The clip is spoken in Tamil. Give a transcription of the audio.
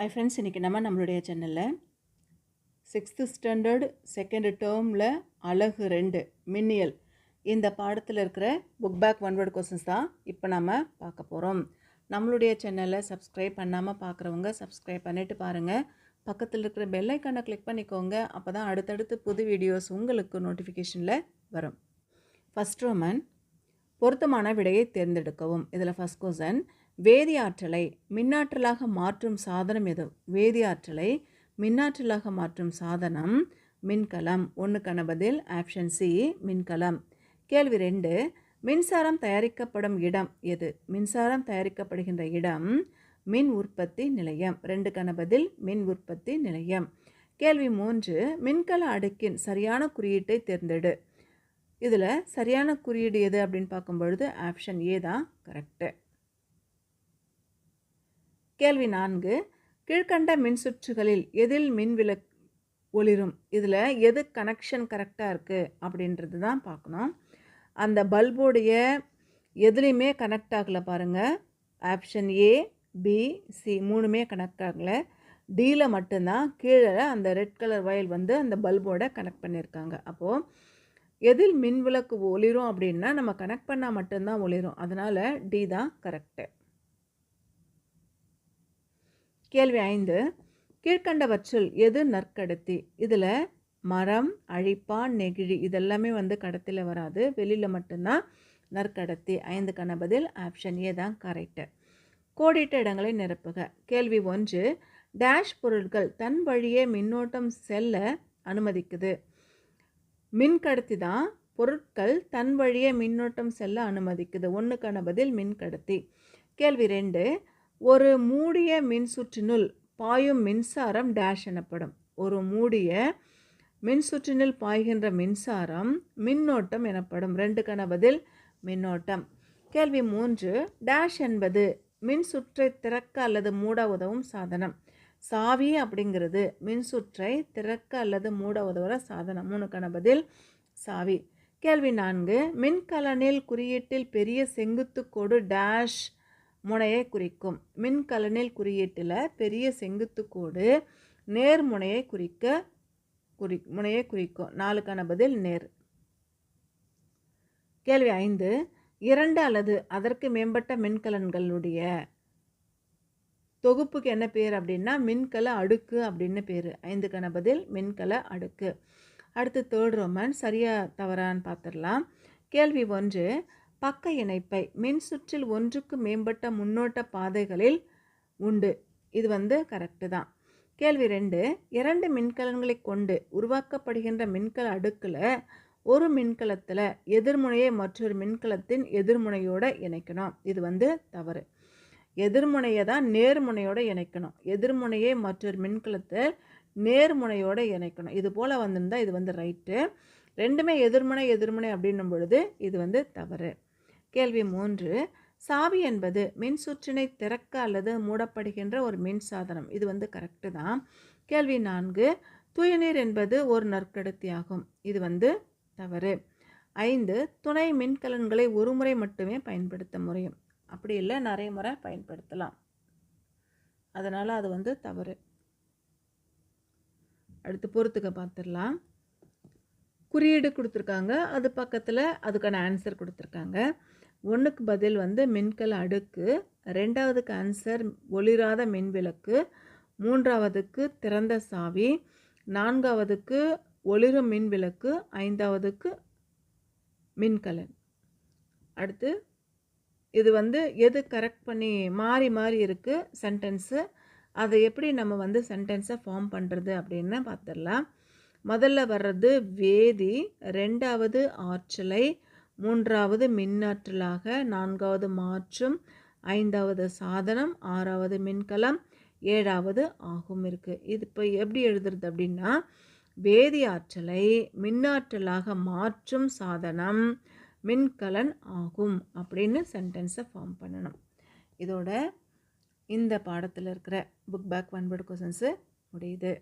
ஹை ஃப்ரெண்ட்ஸ் இன்றைக்கி நம்ம நம்மளுடைய சேனலில் சிக்ஸ்த்து ஸ்டாண்டர்ட் செகண்ட் டேர்மில் அழகு ரெண்டு மின்னியல். இந்த பாடத்தில் இருக்கிற book back one word questions தான் இப்போ நம்ம பார்க்க போகிறோம் நம்மளுடைய சேனலை சப்ஸ்கிரைப் பண்ணாமல் பார்க்குறவங்க சப்ஸ்கிரைப் பண்ணிவிட்டு பாருங்கள் பக்கத்தில் இருக்கிற பெல்லைக்கானை கிளிக் பண்ணிக்கோங்க. அப்போ தான் அடுத்தடுத்து புது வீடியோஸ் உங்களுக்கு நோட்டிஃபிகேஷனில் வரும். ஃபஸ்ட் ரோமன் பொருத்தமான விடையை தேர்ந்தெடுக்கவும். இதில் ஃபஸ்ட் கொஸ்டன் வேதியாற்றலை மின்னாற்றலாக மாற்றும் சாதனம் எது? வேதியாற்றலை மின்னாற்றலாக மாற்றும் சாதனம் மின்கலம். ஒன்றுக்கான பதில் ஆப்ஷன் சி மின்கலம். கேள்வி ரெண்டு மின்சாரம் தயாரிக்கப்படும் இடம் எது? மின்சாரம் தயாரிக்கப்படுகின்ற இடம் மின் உற்பத்தி நிலையம். ரெண்டுக்கான பதில் மின் உற்பத்தி நிலையம். கேள்வி மூன்று மின்கல அடுக்கின் சரியான குறியீட்டை தேர்ந்தெடு. இதில் சரியான குறியீடு எது அப்படின்னு பார்க்கும் பொழுது ஆப்ஷன் ஏ தான் கரெக்டு கேள்வி நான்கு கீழ்கண்ட மின்சுற்றுகளில் எதில் மின் விளக் ஒளிரும்? இதில் எது கனெக்ஷன் கரெக்டாக இருக்குது அப்படின்றது தான் பார்க்கணும். அந்த பல்புடைய எதுலேயுமே கனெக்ட் ஆகலை பாருங்கள் ஆப்ஷன் ஏ பி சி மூணுமே கனெக்ட் ஆகலை. டியில் மட்டும்தான் கீழே அந்த ரெட் கலர் வயல் வந்து அந்த பல்போட கனெக்ட் பண்ணியிருக்காங்க. அப்போது எதில் மின் விளக்கு ஒளிரும் அப்படின்னா நம்ம கனெக்ட் பண்ணால் மட்டும்தான் ஒளிரும். அதனால் டி தான் கரெக்டு கேள்வி ஐந்து. கீழ்கண்டவற்றில் எது நற்கடத்தி? இதில் மரம் அழிப்பான் நெகிழி இதெல்லாமே வந்து கடத்தில் வராது. வெளியில் மட்டும்தான் நற்கடத்தி. ஐந்துக்கான பதில் ஆப்ஷன் ஏ தான் கரெக்டு கோடிட்ட இடங்களை நிரப்புக. கேள்வி ஒன்று. டேஷ் பொருட்கள் தன் வழியே மின்னோட்டம் செல்ல அனுமதிக்குது. மின்கடத்தி தான் பொருட்கள் தன் வழியே மின்னோட்டம் செல்ல அனுமதிக்குது. ஒன்றுக்கான பதில் மின்கடத்தி. கேள்வி ரெண்டு ஒரு மூடிய மின்சுற்றினுள் பாயும் மின்சாரம் டேஷ் எனப்படும். ஒரு மூடிய மின்சுற்றினுள் பாய்கின்ற மின்சாரம் மின்னோட்டம் எனப்படும். ரெண்டுக்கான பதில் மின்னோட்டம். கேள்வி மூன்று டேஷ் என்பது மின்சுற்றை திறக்க அல்லது மூட உதவும் சாதனம். சாவி அப்படிங்கிறது மின்சுற்றை திறக்க அல்லது மூட உதவுற சாதனம். மூணுக்கான பதில் சாவி. கேள்வி நான்கு மின்கலனில் குறியீட்டில் பெரிய செங்குத்து கோடு டேஷ் முனையை குறிக்கும். மின்கலனில் குறியீட்டில் பெரிய செங்குத்து கோடு நேர் முனையை குறிக்க குறி முனையை குறிக்கும். நாலுக்கான பதில் நேர். கேள்வி ஐந்து இரண்டு அல்லது அதற்கு மேம்பட்ட மின்கலன்களுடைய தொகுப்புக்கு என்ன பேர் அப்படின்னா மின்கல அடுக்கு அப்படின்னு பேர். ஐந்துக்கான பதில் மின்கல அடுக்கு. அடுத்து தேர்ட் ரோமன் சரியா தவறான்னு பார்த்துடலாம் கேள்வி ஒன்று பக்க இணைப்பை மின் சுற்றில் ஒன்றுக்கு மேம்பட்ட முன்னோட்ட பாதைகளில் உண்டு. இது வந்து கரெக்டு தான். கேள்வி ரெண்டு இரண்டு மின்கலன்களை கொண்டு உருவாக்கப்படுகின்ற மின்கல அடுக்கில் ஒரு மின்கலத்தில் எதிர்முனையை மற்றொரு மின்கலத்தின் எதிர்முனையோடு இணைக்கணும். இது வந்து தவறு. எதிர்முனையை தான் நேர்முனையோடு இணைக்கணும். எதிர்முனையே மற்றொரு மின்கலத்தை நேர்முனையோடு இணைக்கணும். இது போல் வந்திருந்தால் இது வந்து ரைட்டு. ரெண்டுமே எதிர்முனை எதிர்முனை அப்படின்னும் பொழுது இது வந்து தவறு. கேள்வி மூன்று. சாவி என்பது மின்சுற்றினை திறக்க அல்லது மூடப்படுகின்ற ஒரு மின் சாதனம் இது வந்து கரெக்டு தான். கேள்வி நான்கு. தூயநீர் என்பது ஒரு நற்கடத்தியாகும். இது வந்து தவறு. ஐந்து. துணை மின்கலன்களை ஒரு முறை மட்டுமே பயன்படுத்த முடியும். அப்படி இல்லை நிறைய முறை பயன்படுத்தலாம். அதனால் அது வந்து தவறு. அடுத்து பொறுத்துக்க பார்த்துடலாம். குறியீடு கொடுத்துருக்காங்க. அது பக்கத்தில் அதுக்கான ஆன்சர் கொடுத்துருக்காங்க. ஒன்றுக்கு பதில் வந்து மின்கல் அடுக்கு ரெண்டாவதுக்கு ஆன்சர் ஒளிராத மின்விளக்கு மூன்றாவதுக்கு திறந்த சாவி நான்காவதுக்கு ஒளிரும் மின்விளக்கு ஐந்தாவதுக்கு மின்கலன். அடுத்து இது வந்து எது கரெக்ட் பண்ணி மாறி மாறி இருக்குது சென்டென்ஸு அதை எப்படி நம்ம வந்து சென்டென்ஸை ஃபார்ம் பண்ணுறது அப்படின்னு பார்த்துடலாம் முதல்ல வர்றது வேதி ரெண்டாவது ஆற்றலை மூன்றாவது மின்னாற்றலாக நான்காவது மாற்றும் ஐந்தாவது சாதனம் ஆறாவது மின்கலம் ஏழாவது ஆகும் இருக்குது இது இப்போ எப்படி எழுதுறது அப்படின்னா வேதி ஆற்றலை மின்னாற்றலாக மாற்றும் சாதனம் மின்கலன் ஆகும் அப்படின்னு சென்டென்ஸை ஃபார்ம் பண்ணணும். இதோட இந்த பாடத்தில் இருக்கிற book back one word questions முடியுது.